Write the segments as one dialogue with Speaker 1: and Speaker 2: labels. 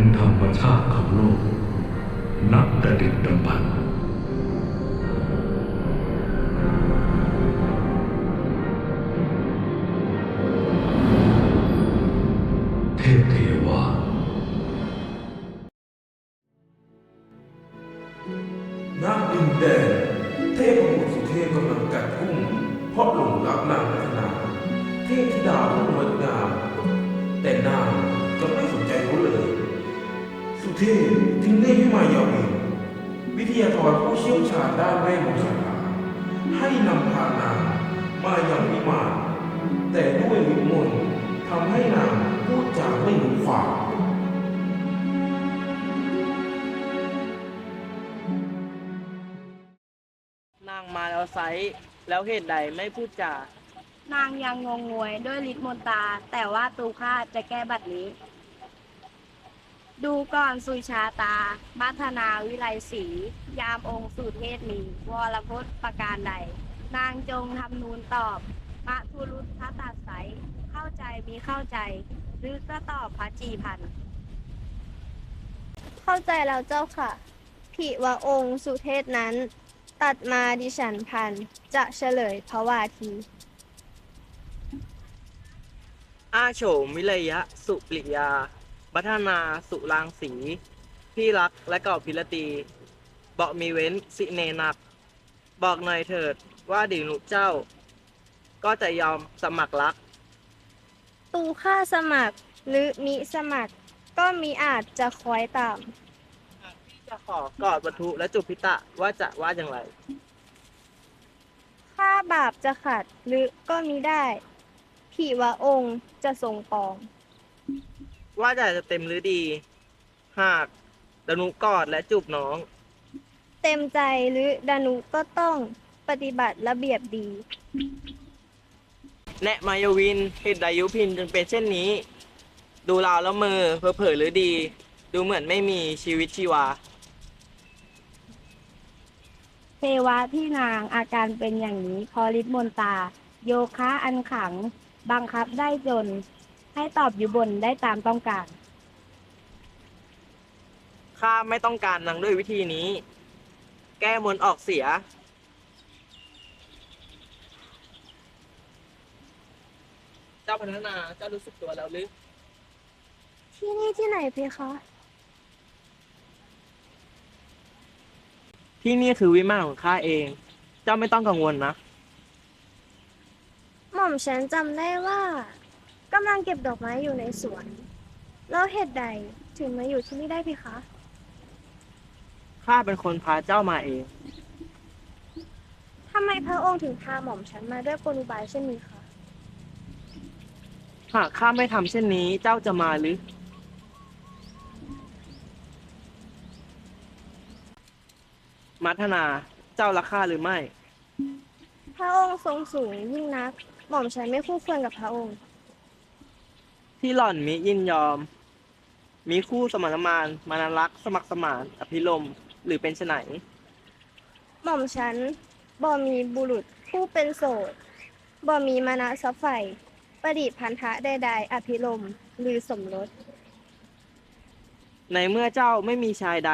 Speaker 1: เป็นธรรมชาติของโลก นับแต่ดึกดำบรรพ์เทพเทวา
Speaker 2: ยากรผู้เชี่ยวชาญด้านเวทมนต์คาถาให้นำพานางมายังวิมานแต่ด้วยวิมนต์ทำให้นางพูดจาไม่รู้ความ
Speaker 3: นางมาแล้วไซส์แล้วเหตุใดไม่พูดจา
Speaker 4: นางยังงงงวยด้วยฤทธิ์มนตราแต่ว่าตูค่าจะแก้บัดนี้ ดูก่อนสุชาตา มัทนาวิไลศรียามองค์สุเทศมีวรพจน์ประการใด นางจงทำนูนตอบมะทุรุตพระตัดไสยเข้าใจมีเข้าใจ หรือก็ตอบพระจีพันธ์
Speaker 5: เข้าใจแล้วเจ้าค่ะผิวะองค์สุเทศนั้น ตัดมาดิฉันพัน จะเฉลยพระวาที
Speaker 3: อาโฉมวิเลยะ สุปริยา บัฒนาสุรางสีพี่รักและเก่าพิรตีบอกมีเว้นสิเนนัก บอกหน่อยเถิดว่าดิหนุเจ้า ก็จะยอมสมัครรัก
Speaker 5: ตูค่าสมัครหรือมิสมัคร ก็มีอาจจะคอยตาม
Speaker 3: พี่จะขอกอดวัตถุและจุบพิตะว่าจะว่าอย่างไร
Speaker 5: ค่าบาปจะขัดหรือก็มิได้ผิวะองค์จะทรงปอง
Speaker 3: ว่าจะจะเต็มหรือดี หากดนุกอดและจูบน้อง
Speaker 5: เต็มใจหรือดานุก็ต้องปฏิบัติระเบียบดี
Speaker 3: แนะมายวินเหตุใดยุพินจึงเป็นเช่นนี้ ดูราวแล้วมือเผลอเผลอหรือดี ดูเหมือนไม่มีชีวิตชีวา
Speaker 4: เทวะที่นางอาการเป็นอย่างนี้เพอฤทธิ์มนตราโยคะอันขัง บังคับได้จน ให้ตอบอยู่บนได้ตามต้องการ
Speaker 3: ข้าไม่ต้องการนางด้วยวิธีนี้ แก้มนต์ออกเสีย เจ้าพนักนาเจ้ารู้สึกตัวแล้วหรือ
Speaker 5: ที่นี่ที่ไหนเพคะ
Speaker 3: ที่นี่คือวิมานของข้าเอง เจ้าไม่ต้องกังวลนะ
Speaker 5: หม่อมฉันจำได้ว่า กำลังเก็บดอกไม้อยู่ในสวน แล้วเหตุใดถึงมาอยู่ที่นี่ได้เพคะ
Speaker 3: ข้าเป็นคนพาเจ้ามาเอง
Speaker 5: ทำไมพระองค์ถึงพาหม่อมฉันมาด้วยกลอุบายเช่นนี้คะ
Speaker 3: หากข้าไม่ทำเช่นนี้เจ้าจะมาหรือ มัทนา เจ้ารักข้าหรือไม่
Speaker 5: พระองค์ทรงสูงยิ่งนัก หม่อมฉันไม่คู่ควรกับพระองค์
Speaker 3: ที่หล่อนมิยินยอม มีคู่สมานมานมานารักสมัครสมานอภิรมย์หรือเป็นไฉน
Speaker 5: หม่อมฉันบ่มีบุรุษผู้เป็นโสดบ่มีมานะสัพไฟประดิษฐ์พันธะใดๆอภิรมย์หรือสมรส
Speaker 3: ในเมื่อเจ้าไม่มีชายใด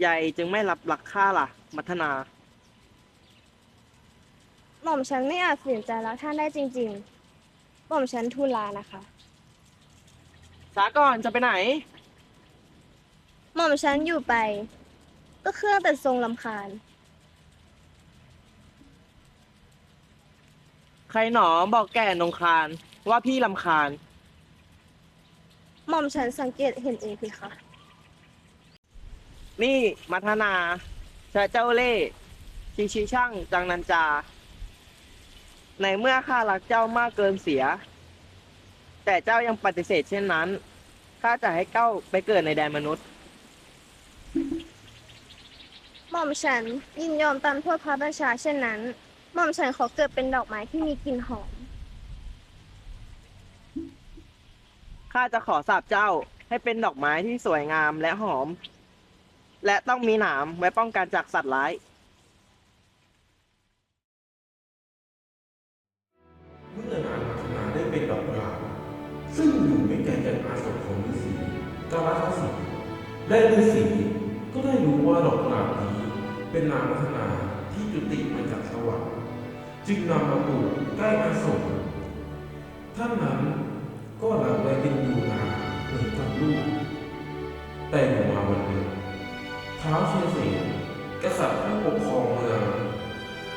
Speaker 3: ใหญ่จึงไม่รับหลักข้าล่ะ มัทนา
Speaker 5: หม่อมฉันไม่อาจฝืนใจแล้วท่านได้จริงๆห ม่อมฉันทูลลานะคะ
Speaker 3: ช้าก่อนจะไปไหน
Speaker 5: หม่อมฉันอยู่ไป ก็เครื่องแต่ทรงลำคาญ
Speaker 3: ใครหนอบอกแก่นงคารว่าพี่ลำคาญ
Speaker 5: หม่อมฉันสังเกตเห็นเองเพคะ
Speaker 3: นี่มัทนาชะเจ้าเล่ห์ชีชีช่างจังนันจา ในเมื่อข้ารักเจ้ามากเกินเสีย แต่เจ้ายังปฏิเสธเช่นนั้นข้าจะให้เก้าไปเกิดในแดนมนุษย์
Speaker 5: หม่อมฉันยินยอมตามโทษพระบัญชาเช่นนั้น หม่อมฉันขอเกิดเป็นดอกไม้ที่มีกลิ่นหอม
Speaker 3: ข้าจะขอสาบเจ้าให้เป็นดอกไม้ที่สวยงามและหอม และต้องมีหนามไว้ป้องกันจากสัตว์ร้าย
Speaker 2: กาลทัศสีและฤาษีก็ได้รู้ว่าดอกกุหลาบนี้เป็นนางพัฒนาที่จุติมาจากสวรรค์จึงนำมาปลูกใกล้อาสมท่านนั้นก็รักและเอ็นดูนางเหมือนกับลูก แต่อยู่มาวันหนึ่งท้าวเชยเสนกษัตริย์ผู้ปกครองเมือง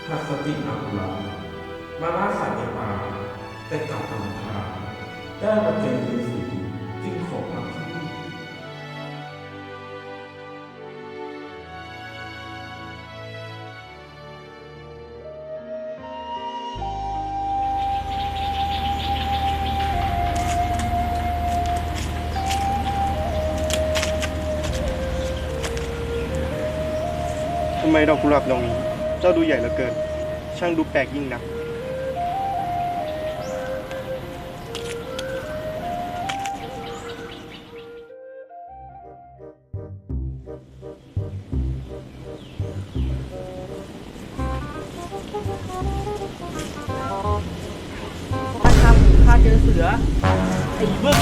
Speaker 2: หัสตินาคุลามาล่าสัตว์ในป่าแต่กลับลำพาได้มาเจอฤาษีำ
Speaker 6: ไมดอกกุหลาบดอกนี้ เจ้าดูใหญ่เหลือเกิน ช่างดูแปลกยิ่งนัก
Speaker 3: ท่านครับข้าเจอเสือ ไอ้บึ้ง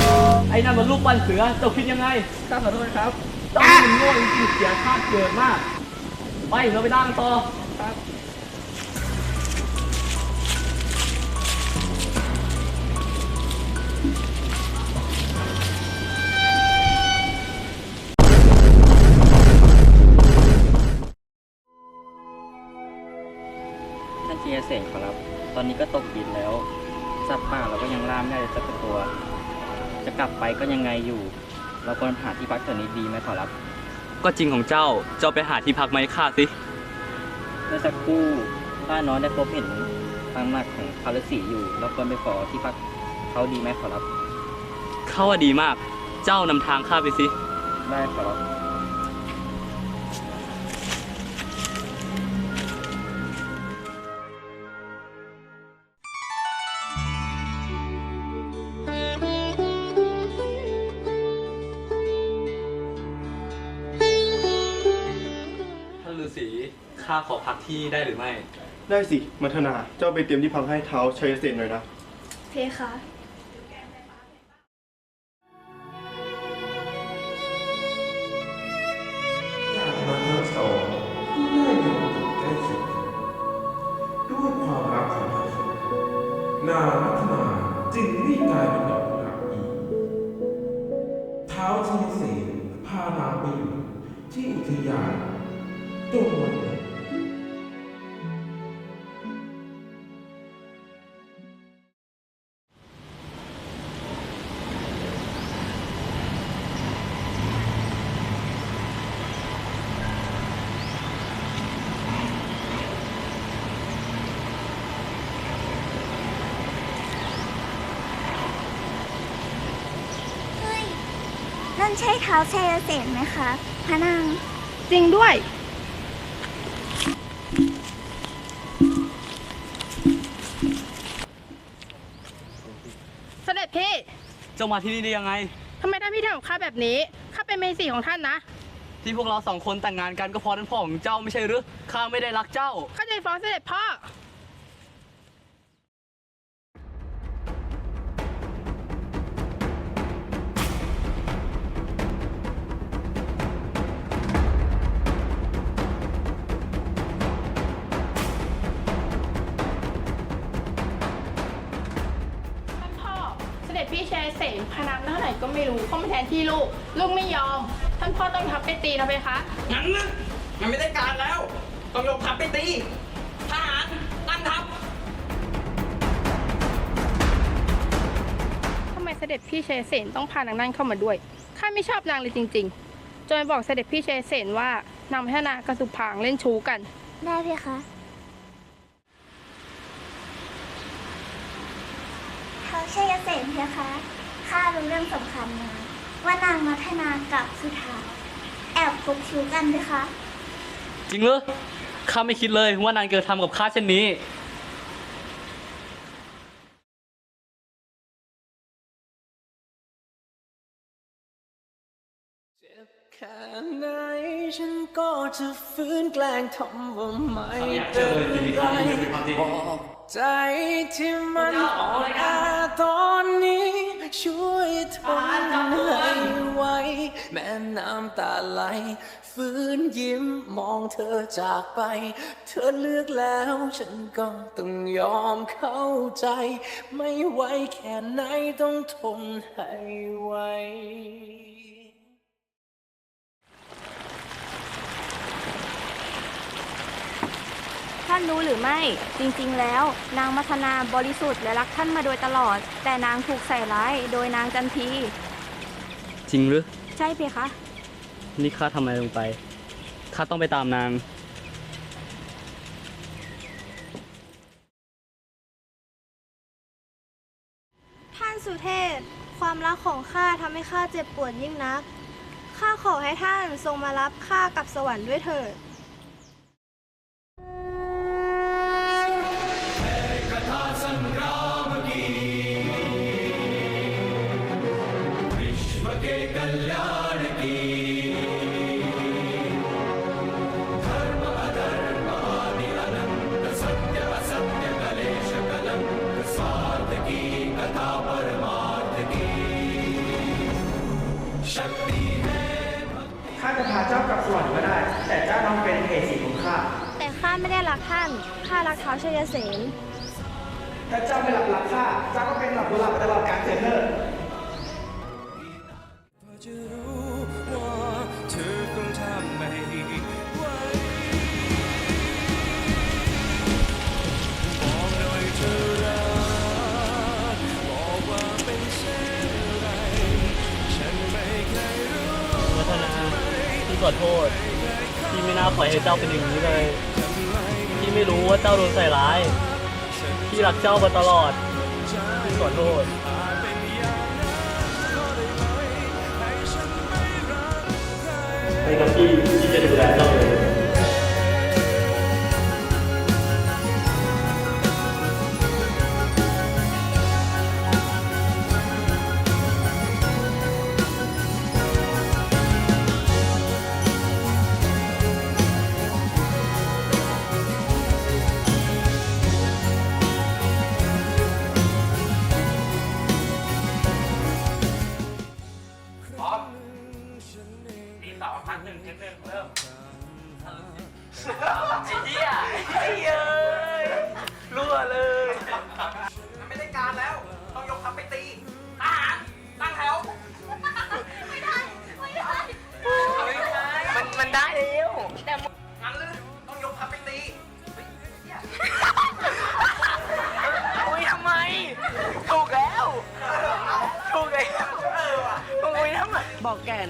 Speaker 3: ไอ้นั่นมันลูกปั้นเสือเจ้าคิดยังไง ข้าขอโทษครับเจ้านี่มันโง่จริงๆเสียชาติเกิดมาก ไปเราไปนั่งต่อครับ
Speaker 7: ท่านเจียเสงขอรับ ตอนนี้ก็ตกดินแล้ว สัตว์ป่าเราก็ยังล่าไม่ได้สักตัว จะกลับไปก็ยังไงอยู่ เราควรหาที่พักแถวนี้ดีไหมขอรับ
Speaker 8: ก็จริงของเจ้า เจ้าไปหาที่พักไหมาให้ข้าสิ
Speaker 7: เมื่อสักครู่ป้าน้อยได้พบเห็นทางหนักของพาฤาษีอยู่ เราควรไปขอที่พักเขาดีไหมขอรับ
Speaker 8: เข้าว่าดีมาก เจ้านำทางข้าไปสิ
Speaker 7: ได้ขอรับา
Speaker 8: ขอพักที่นี่ได้หรือไม่
Speaker 6: ได้สิมัทนา เจ้าไปเตรียมที่พักให้เท้าชัยเสนหน่อยนะ
Speaker 5: เพคะ
Speaker 2: จากนั้นทั้งสองก็ได้เดินอยู่ใกล้ชิดกันด้วยความรักของทั้งสองนางมัทนาจึงรีบกลายเป็นดอกกุหลาบอีก เท้าวเชยเสนพานางไปอยู่ที่อุทยานตรงวัน นั่
Speaker 9: นใช่เท้าชัยเสนไหมคะพระนาง
Speaker 5: จริงด้วย
Speaker 10: เสด็จพี่
Speaker 8: เจ้ามาที่นี่ได้ยังไง
Speaker 10: ทำไมท่านพี่ทำกับข้าแบบนี้ ข้าเป็นเมสีของท่านนะ
Speaker 8: ที่พวกเราสองคนแต่งงานกันก็เพราะนั้นพ่อของเจ้าไม่ใช่หรือข้าไม่ได้รักเจ้า
Speaker 10: ข้าจะฟ้องเสด็จพ่อ ก็ไม่รู้เข้ามาแทนที่ลูก ลูกไม่ยอม ท่านพ่อต้องทับไปตีนะเพคะ
Speaker 3: งั้นนะมันไม่ได้การแล้ว ต้องยกทัพไปตีทหารตั้งทัพ
Speaker 10: ทำไมเสด็จพี่เชยเสนต้องพานางนั่นเข้ามาด้วย ข้าไม่ชอบนางเลยจริงๆ จนไปบอกเสด็จพี่เชยเสนว่านางพัฒนากระสุพางเล่นชู้กัน
Speaker 9: ได้เพคะเท้าชัยเสนเพคะ ข้ารู้เรื่องสำคัญมาว่านางมัทนากับสุธาแอบคบชู้กันเพคะ
Speaker 8: จริงเหรอข้าไม่คิดเลยว่านางเกิดทำกับข้าเช่นนี้
Speaker 11: แค่ไหนฉันก็จะฟื้นแกล้งทำว่าไม่
Speaker 8: อยากเจ
Speaker 11: เป็
Speaker 8: อนเลย
Speaker 11: ไร
Speaker 8: จริงๆเป็นความจริง
Speaker 11: บอกใจที่มันอ่อนแอตอนนี้ ช่วยทนให้ไว้ แม้น้ำตาไหลฟื้นยิ้มมองเธอจากไป เธอเลือกแล้วฉันก็ต้องยอมเข้าใจ ไม่ไหวแค่ไหนต้องทนให้ไหว
Speaker 12: ท่านรู้หรือไม่ จริงๆ แล้ว นางมัทนาบริสุทธิ์และรักท่านมาโดยตลอด แต่นางถูกใส่ร้ายโดยนางจันที
Speaker 8: จริงหรือ
Speaker 12: ใช่เพคะ
Speaker 8: นี่ข้าทำอะไรลงไป ข้าต้องไปตามนาง
Speaker 5: ท่านสุเทพ ความรักของข้าทำให้ข้าเจ็บปวดยิ่งนัก ข้าขอให้ท่านทรงมารับข้ากลับสวรรค์ด้วยเถิด
Speaker 6: ข้าจะพาเจ้ากลับสวรรค์ก็ได้ แต่เจ้าต้องเป็นเหสีของข้า
Speaker 5: แต่ข้าไม่ได้รักท่าน ข้ารักเท้าวชัยเสน
Speaker 6: ถ้าเจ้าไม่หลับรักข้า เจ้าก็เป็นหลับตัวหลับไปตลอดกาลเสียเถิด
Speaker 11: จะรู้ว่าเธอคงทำไม่ไหวบอกหน่อยเธอรักบอกว่าเป็นเช่นไร ฉันไม่เคยรู้
Speaker 8: วัฒนาพี่ขอโทษพี่ไม่น่าปล่อยให้เจ้าเป็นอย่างนี้เลยพี่ไม่รู้ว่าเจ้าโดนใส่ร้าย พี่รักเจ้ามาตลอดพี่ขอโทษ ไปกับพี่ที่จะดูแลเรา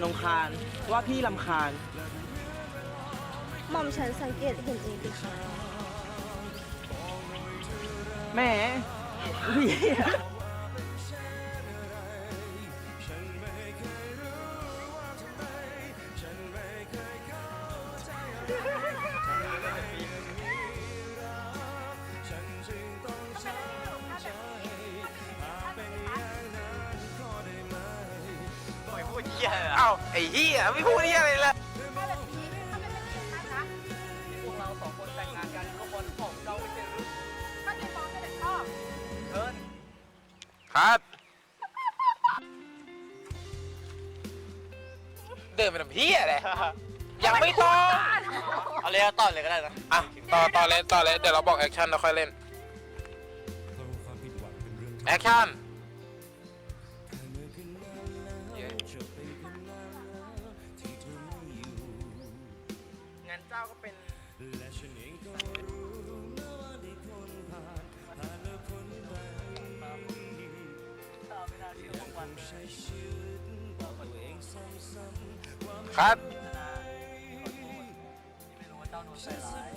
Speaker 10: บอกแก่นงคารว่าพี่ลำคาญ
Speaker 5: หม่อมฉันสังเกตเห็นเองดิค่ะ
Speaker 10: แหม อ้าไอ้เหี้ยไม่พูดเหี้ยอะไรเลยพวกเราสองคนแต่งงานกันก็บนของเราไม่ใช่หรือถ้าเป็นฟ้องเสด็จพ่อเชิญครับเดินไปทำพี่อะไรยังไม่ต้องเอาเลยต่อเลยก็ได้นะ
Speaker 13: อะต่อต่อเลยต่อเลยเดี๋ยวเราบอกแอคชั่นแล้วค่อยเล่นแอคชั่น
Speaker 10: งั้น
Speaker 13: ครับ
Speaker 10: ไม่รู้ว่าเจ้าโดนใส่ร้าย